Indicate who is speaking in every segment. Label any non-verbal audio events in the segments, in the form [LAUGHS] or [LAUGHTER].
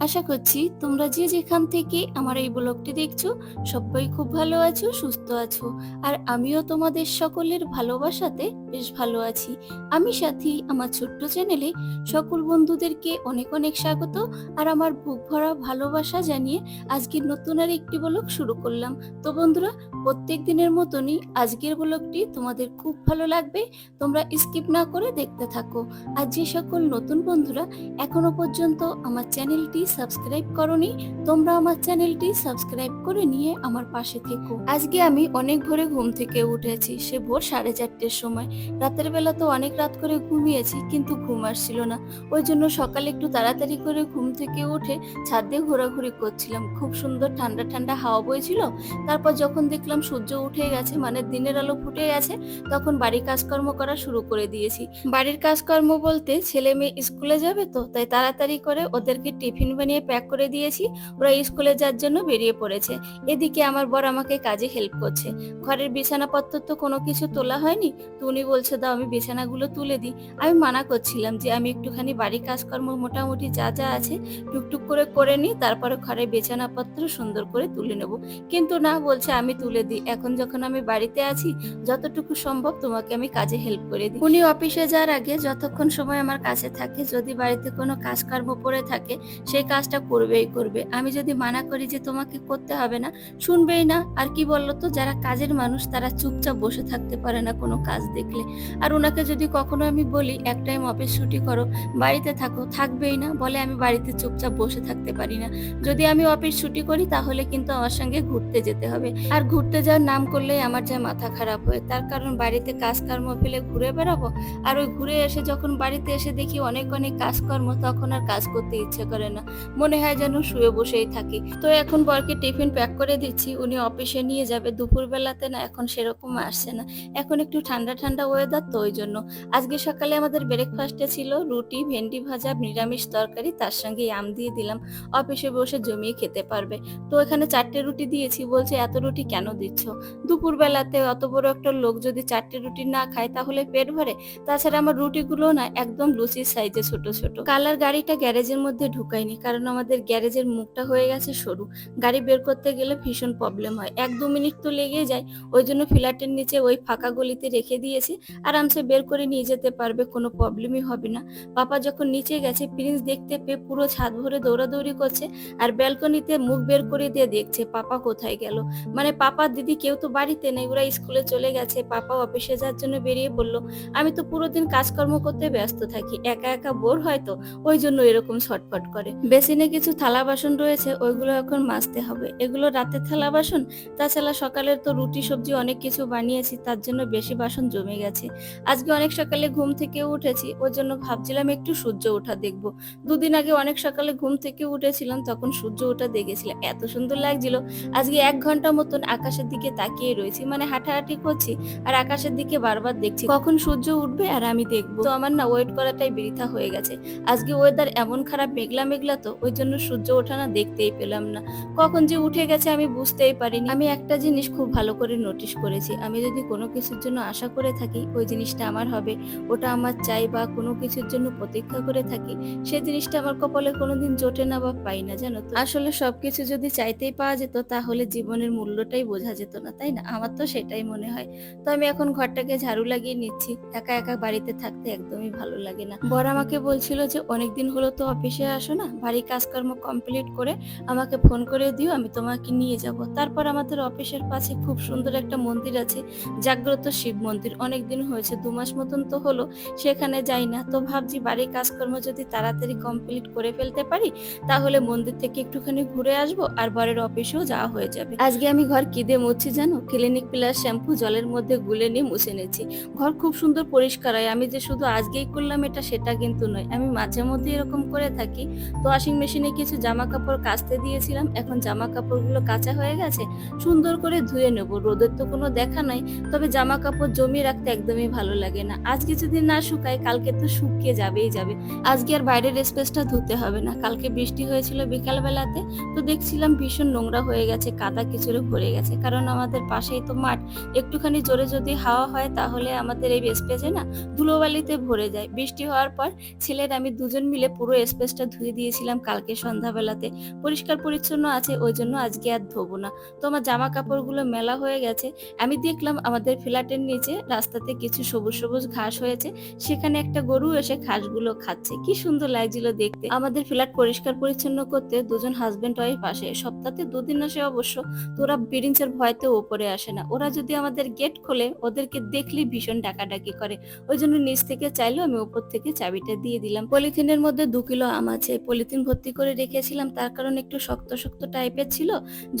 Speaker 1: আশা করছি তোমরা যে যেখান থেকে আমার এই ব্লগটি দেখছ, সবাই খুব ভালো আছো, সুস্থ আছো। আর আমিও তোমাদের সকলের ভালোবাসাতে বেশ ভালো আছি। আমি সাথী, আমার ছোট্ট চ্যানেলে সকল বন্ধুদেরকে অনেক অনেক স্বাগত। আর আমার বুক ভরা ভালোবাসা জানিয়ে আজকের নতুন আর একটি ব্লগ শুরু করলাম। তো বন্ধুরা, প্রত্যেক দিনের মতনই আজকের ব্লগটি তোমাদের খুব ভালো লাগবে। তোমরা স্কিপ না করে দেখতে থাকো। আর যে সকল নতুন বন্ধুরা এখনও পর্যন্ত আমার চ্যানেলটি সাবস্ক্রাইব করনি, তোমরা আমার চ্যানেলটি সাবস্ক্রাইব করে নিয়ে আমার পাশে থেকো। আজকে আমি অনেক ভোরে ঘুম থেকে উঠেছি, সে ভোর সাড়ে চারটের সময়। রাতের বেলা তো অনেক রাত করে ঘুমিয়েছি, কিন্তু ঘুম আসছিল না। ওই জন্য সকালে একটু তাড়াতাড়ি করে ঘুম থেকে উঠে ছাদ দিয়ে ঘোরাঘুরি করছিলাম। খুব সুন্দর ঠান্ডা ঠান্ডা হাওয়া বইছিল। তারপর যখন দেখলাম সূর্য উঠে গেছে মানে দিনের আলো ফুটে গেছে, তখন বাড়ির কাজকর্ম করা শুরু করে দিয়েছি। বাড়ির কাজকর্ম বলতে ছেলে মেয়ে স্কুলে যাবে তো, তাই তাড়াতাড়ি করে ওদেরকে টিফিন বানিয়ে প্যাক করে দিয়েছি। ওরা স্কুলে যাওয়ার জন্য বেরিয়ে পড়েছে। এদিকে আমার বর আমাকে কাজে হেল্প করছে। ঘরের বিছানাপত্র তো কোনো কিছু তোলা হয়নি। তো উনি বলছে, দাও, আমি বিছানাগুলো তুলে দিই। আমি মানা করছিলাম যে আমি একটুখানি বাড়ির কাজকর্ম মোটামুটি যা যা আছে টুকটুক করে করে নিই, তারপরে ঘরের বিছানাপত্র সুন্দর করে তুলে নেব। কিন্তু না, বলছে, আমি তুলে দিই। এখন যখন আমি বাড়িতে আছি, যতটুকু সম্ভব তোমাকে আমি কাজে হেল্প করে দিই। উনি অফিসে যাওয়ার আগে যতক্ষণ সময় আমার কাছে থাকে, যদি বাড়িতে কোনো কাজকর্ম পড়ে থাকে, সেই কাজটা করবেই করবে। আমি যদি মানা করি যে তোমাকে করতে হবে না, শুনবেই না। আর কি বলল তো যারা কাজের মানুষ, তারা চুপচাপ বসে থাকতে পারে না কোনো কাজ দেখলে। আর ওনাকে যদি কখনো আমি বলি, এক টাইম অফিস ছুটি করো, বাড়িতে থাকো। থাকবেই না, বলে আমি বাড়িতে চুপচাপ বসে থাকতে পারি না। যদি আমি অফিস ছুটি করি, তাহলে কিন্তু আমার সঙ্গে ঘুরতে যেতে হবে। আর ঘুরতে যাওয়ার নাম করলেই আমার যা মাথা খারাপ হয়। তার কারণ বাড়িতে কাজকর্ম ফেলে ঘুরে বেড়াবো? আর ওই ঘুরে এসে যখন বাড়িতে এসে দেখি অনেক অনেক কাজকর্ম, তখন আর কাজ করতে ইচ্ছে করে না। মনে হয় যেন শুয়ে বসেই থাকি। তো এখন বরকে টিফিন প্যাক করে দিচ্ছি, উনি অফিসে নিয়ে যাবে। দুপুর বেলাতে না, এখন সেরকম আসছে না। এখন একটু ঠান্ডা ঠান্ডা ওয়েদার তো ওই জন্য। আজকে সকালে আমাদের ব্রেকফাস্টে ছিল রুটি, ভেন্ডি ভাজা, নিরামিষ তরকারি, তার সঙ্গে আম দিয়ে দিলাম। অফিসে বসে জমিয়ে খেতে পারবে। তো এখানে চারটে রুটি দিয়েছি, বলছে, এত রুটি কেন দিচ্ছ? দুপুর বেলাতে অত বড় একটা লোক যদি চারটে রুটি না খায়, তাহলে পেট ভরে। তাছাড়া আমার রুটিগুলো না, একদম লুচির সাইজে ছোট ছোট। কালার গাড়িটা গ্যারেজের মধ্যে ঢুকাইনি। কারণ আমাদের গ্যারেজের মুখটা হয়ে গেছে সরু। গাড়ি বের করতে গেলে ভীষণ প্রবলেম হয়। এক দু মিনিট তো লেগে যায়। ওই জন্য ফ্ল্যাটের নিচে ওই ফাঁকা গলিতে রেখে দিয়েছি। আরামসে বের করে নিয়ে যেতে পারবে, কোনো প্রবলেমই হবে না। পাপা যখন নিচে গেছে প্রিন্স দেখতে পেয়ে পুরো ছাদ ভরে দৌড়াদৌড়ি করছে আর ব্যালকনিতে মুখ বের করে দিয়ে দেখছে পাপা কোথায় গেল। মানে পাপা, দিদি কেউ তো বাড়িতে নেই, ওরা স্কুলে চলে গেছে। পাপা অফিসে যাওয়ার জন্য বেরিয়ে পড়ল আমি তো পুরো দিন কাজকর্ম করতে ব্যস্ত থাকি। একা একা বোর হয়তো ওই জন্য এরকম ছটফট করে। বেসিনে কিছু থালা বাসন রয়েছে, ওইগুলো এখন মাজতে হবে। এগুলো রাতের থালা বাসন, তাছাড়া সকালের তো রুটি, সবজি অনেক কিছু বানিয়েছি, তার জন্য বেশি বাসন জমে গেছে। আজকে অনেক সকালে ঘুম থেকে উঠেছি ওর জন্য ভাবছিলাম একটু সূর্য ওঠা দেখব। দুদিন আগে অনেক সকালে ঘুম থেকে উঠেছিলাম, তখন সূর্য ওঠা দেখেছিলাম, এত সুন্দর লাগছিল। আজকে এক ঘণ্টা মতন আকাশের দিকে তাকিয়ে রয়েছি মানে হাঁটাহাঁটি করছি, আর আকাশের দিকে বারবার দেখছি, কখন সূর্য উঠবে আর আমি দেখব। তো আমার না ওয়েট করাটাই বৃথা হয়ে গেছে। আজকে ওয়েদার এমন খারাপ, মেঘলা মেঘলা তো ওই জন্য সূর্য ওঠা না দেখতেই পেলাম না। কখন যে উঠে গেছে আমি বুঝতেই পারিনি। আমি একটা জিনিস খুব ভালো করে নোটিশ করেছি। আমি যদি কোনো কিছুর জন্য আশা করে থাকি, ওই জিনিসটা আমার হবে। ওটা আমার চাই বা কোনো কিছুর জন্য প্রতীক্ষা করে থাকি সেই জিনিসটা আমার কপালে কোনোদিন জোটে না বা পাই না, জানো তো। আসলে সবকিছু যদি চাইতেই পাওয়া যেত, তাহলে জীবনের মূল্যটাই বোঝা যেত না, তাই না? আমার তো সেটাই মনে হয়। তো আমি এখন ঘরটাকে ঝাড়ু লাগিয়ে নিচ্ছি। একা একা বাড়িতে থাকতে একদমই ভালো লাগে না। বর আমাকে বলছিল যে, অনেকদিন হলো তো অফিসে আসো না বাড়ির কাজকর্ম কমপ্লিট করে আমাকে ফোন করে দিও, আমি তোমাকে নিয়ে যাব। তারপর আমাদের অফিসের পাশে খুব সুন্দর একটা মন্দির আছে, জাগ্রত শিব মন্দির। অনেক দিন হয়েছে, দু মাস মতন তো হলো, সেখানে যাই না। তো ভাবছি বাড়ির কাজকর্ম যদি তাড়াতাড়ি কমপ্লিট করে ফেলতে পারি, তাহলে মন্দির থেকে একটুখানি ঘুরে আসব আর বরের অফিসেও যাওয়া হয়ে যাবে। আজকে আমি ঘর কি দিয়ে মুছছি জানো? ক্লিনিক প্লাস শ্যাম্পু জলের মধ্যে গুলে নিয়ে মুছে নিয়েছি। ঘর খুব সুন্দর পরিষ্কার হয়। আমি যে শুধু আজকেই করলাম এটা, সেটা কিন্তু নয়। আমি মাঝে মধ্যে এরকম করে থাকি। তো ওয়াশিং মেশিনে কিছু জামা কাপড় কাচতে দিয়েছিলাম। এখন জামা কাপড়গুলো কাঁচা হয়ে গেছে, সুন্দর করে ধুয়ে নেব। রোদের তো কোনো দেখা নাই, তবে জামা কাপড় জমিয়ে রাখতে একদমই ভালো লাগে না। আজকে যদি না শুকায়, কালকে তো শুকিয়ে যাবেই যাবে। আজকে আর বাইরের স্পেসটা ধুতে হবে না। কালকে বৃষ্টি হয়েছিল বিকালবেলাতে, তো দেখছিলাম ভীষণ নোংরা হয়ে গেছে, কাদা কিছুরে ভরে গেছে। কারণ আমাদের পাশেই তো মাঠ, একটুখানি জোরে যদি হাওয়া হয় তাহলে আমাদের এই স্পেসে না ধুলোবালিতে ভরে যায়। বৃষ্টি হওয়ার পর ছেলের আমি দুজন মিলে পুরো স্পেসটা ধুয়ে দিয়েছিলাম। কালকে সন্ধ্যাবেলাতে। পরিষ্কার পরিচ্ছন্ন আছে, ওই জন্য আজকে আর ধোবো না। তো আমার জামা কাপড়গুলো মেলা হয়ে গেছে। আমি দেখলাম আমাদের ফ্ল্যাটের নিচে রাস্তাতে কিছু সবুজ সবুজ ঘাস হয়েছে। সেখানে একটা গরু এসে ঘাসগুলো খাচ্ছে। কি সুন্দর লাগছিল দেখতে। আমাদের ফ্ল্যাট পরিষ্কার পরিচ্ছন্ন করতে দুজন হাজবেন্ড ওয়াইফ আসে। সপ্তাহে দুদিন আসে অবশ্য। তো ওরা বিরিঞ্চের ভয়তে ওপরে আসে না। ওরা যদি আমাদের গেট খোলে, ওদেরকে দেখলেই ভীষণ ডাকাডাকি করে। ওই জন্য নিচ থেকে চাইলেও আমি উপর থেকে চাবিটা দিয়ে দিলাম। পলিথিনের মধ্যে দু কিলো আম আছে। পলিথিন ভর্তি করে রেখেছিলাম, তার কারণ একটু শক্ত শক্ত টাইপের ছিল।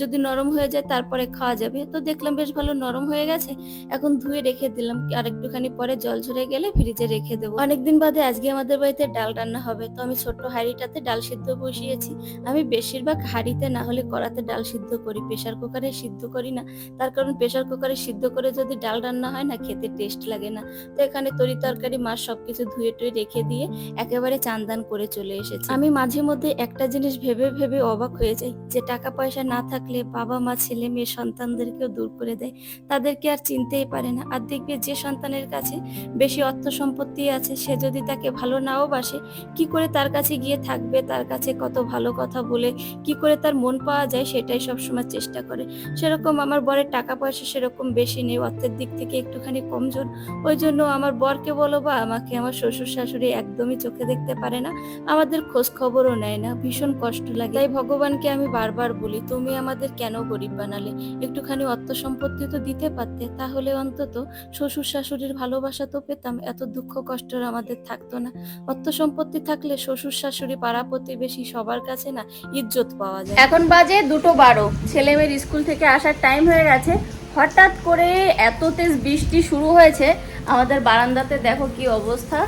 Speaker 1: যদি নরম হয়ে যায় তারপরে খাওয়া যাবে। তো দেখলাম বেশ ভালো নরম হয়ে গেছে, এখন ধুয়ে রেখে দিলাম। আর একটুখানি পরে জল ঝরে গেলে ফ্রিজে রেখে দেবো। অনেকদিন বাদে আজকে আমাদের বাড়িতে ডাল রান্না হবে। তো আমি ছোট্ট হাঁড়িটাতে ডাল সিদ্ধ বসিয়েছি। আমি বেশিরভাগ হাঁড়িতে না হলে কড়াতে ডাল সিদ্ধ করি। প্রেশার কুকারে সিদ্ধ করি না। তার কারণ প্রেশার কুকারে সিদ্ধ করে যদি ডাল রান্না হয় না, খেতে টেস্ট লাগে না। তো এখানে তরি তরকারি, মাছ সবকিছু ধুয়ে টুয়ে রেখে দিয়ে একেবারে চান্দান করে চলে এসেছি। আমি মাঝে মধ্যে একটা জিনিস ভেবে ভেবে অবাক হয়ে যাই যে টাকা পয়সা না থাকলে বাবা মা, ছেলে মেয়ে সন্তানদেরকেও দূর করে দেয়। তাদেরকে আর চিনতেই পারে না। আর দেখবে যে সন্তানের কাছে বেশি অর্থ সম্পত্তি আছে, সে যদি তাকে ভালো নাও বাসে, কি করে তার কাছে গিয়ে থাকবে, তার কাছে কত ভালো কথা বলে, কি করে তার মন পাওয়া যায় সেটাই সবসময় চেষ্টা করে। সেরকম আমার বরের টাকা পয়সা সেরকম বেশি নেই, অর্থের দিক থেকে একটুখানি কমজোর। ওই জন্য আমার বরকে বলো বা আমাকে আমার শ্বশুর শাশুড়ি একদমই চোখে দেখতে পারে না। আমাদের খোঁজ খবরও নেয় না, ভীষণ কষ্ট লাগে। তাই ভগবানকে আমি বারবার বলি, তুমি আমাদের কেন গরিব বানালে? একটুখানি অর্থ সম্পত্তি তো দিতে পারতে, তাহলে অন্তত শ্বশুর শাশুড়ির ভালোবাসা তো পেতাম। এত দুঃখ কষ্ট আমাদের থাকতো না। অর্থ সম্পত্তি থাকলে শ্বশুর শাশুড়ি পাড়া প্রতিবেশী সবার কাছে না ইজ্জত পাওয়া যায়।
Speaker 2: এখন বাজে দুটো বারো। ছেলে মেয়ের স্কুল থেকে আসার টাইম হয়ে গেছে। হঠাৎ করে এত তেজ বৃষ্টি শুরু হয়েছে। আমাদের বারান্দাতে দেখো কি অবস্থা।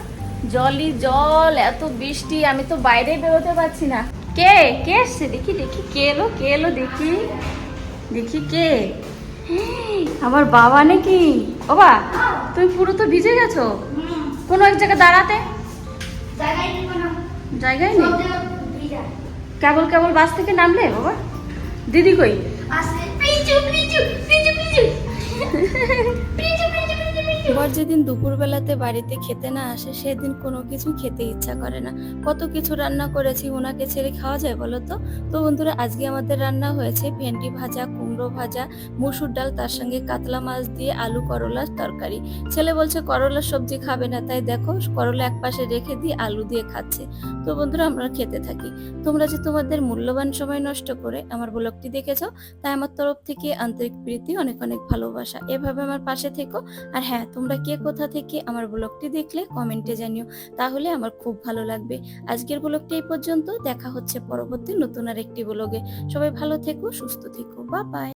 Speaker 2: জলই জল এত বৃষ্টি আমি তো বাইরে বেরোতে পারছি না। কে? কে এসছে? দেখি দেখি। কে এলো? কে এলো? দেখি। দেখি কে? আমার বাবা নাকি? বাবা তুমি পুরো তো ভিজে গেছো? কোনো এক জায়গায় দাঁড়াতে? জায়গায় নেই? কেবল কেবল বাস থেকে নামলে বাবা? দিদি কই? [LAUGHS]
Speaker 1: বর যেদিন দুপুরবেলাতে বাড়িতে খেতে না আসে, সেদিন কোনো কিছু খেতে ইচ্ছা করে না। কত কিছু রান্না করেছি, ওনাকে ছেড়ে খাওয়া যায় বলো তো? তো বন্ধুরা, আজকে আমাদের রান্না হয়েছে ভেন্ডি ভাজা, কুমড়ো ভাজা, মুসুর ডাল, তার সঙ্গে কাতলা মাছ দিয়ে আলু করলার তরকারি। ছেলে বলছে, করলার সবজি খাবে না। তাই দেখো, করলা এক পাশে রেখে দিয়ে আলু দিয়ে খাচ্ছে। তো বন্ধুরা, আমরা খেতে থাকি। তোমরা যে তোমাদের মূল্যবান সময় নষ্ট করে আমার ব্লগটি দেখেছ, তাই আমার তরফ থেকে আন্তরিক প্রীতি, অনেক অনেক ভালোবাসা। এভাবে আমার পাশে থেকো। আর হ্যাঁ তোমরা কে কোথা থেকে আমার ব্লগটি দেখলে কমেন্টে জানিও। তাহলে আমার খুব ভালো লাগবে। আজকের ব্লগটি এই পর্যন্ত। দেখা হচ্ছে পরবর্তী নতুন আর একটি ব্লগে। সবাই ভালো থেকো, সুস্থ থেকো। বা বাই।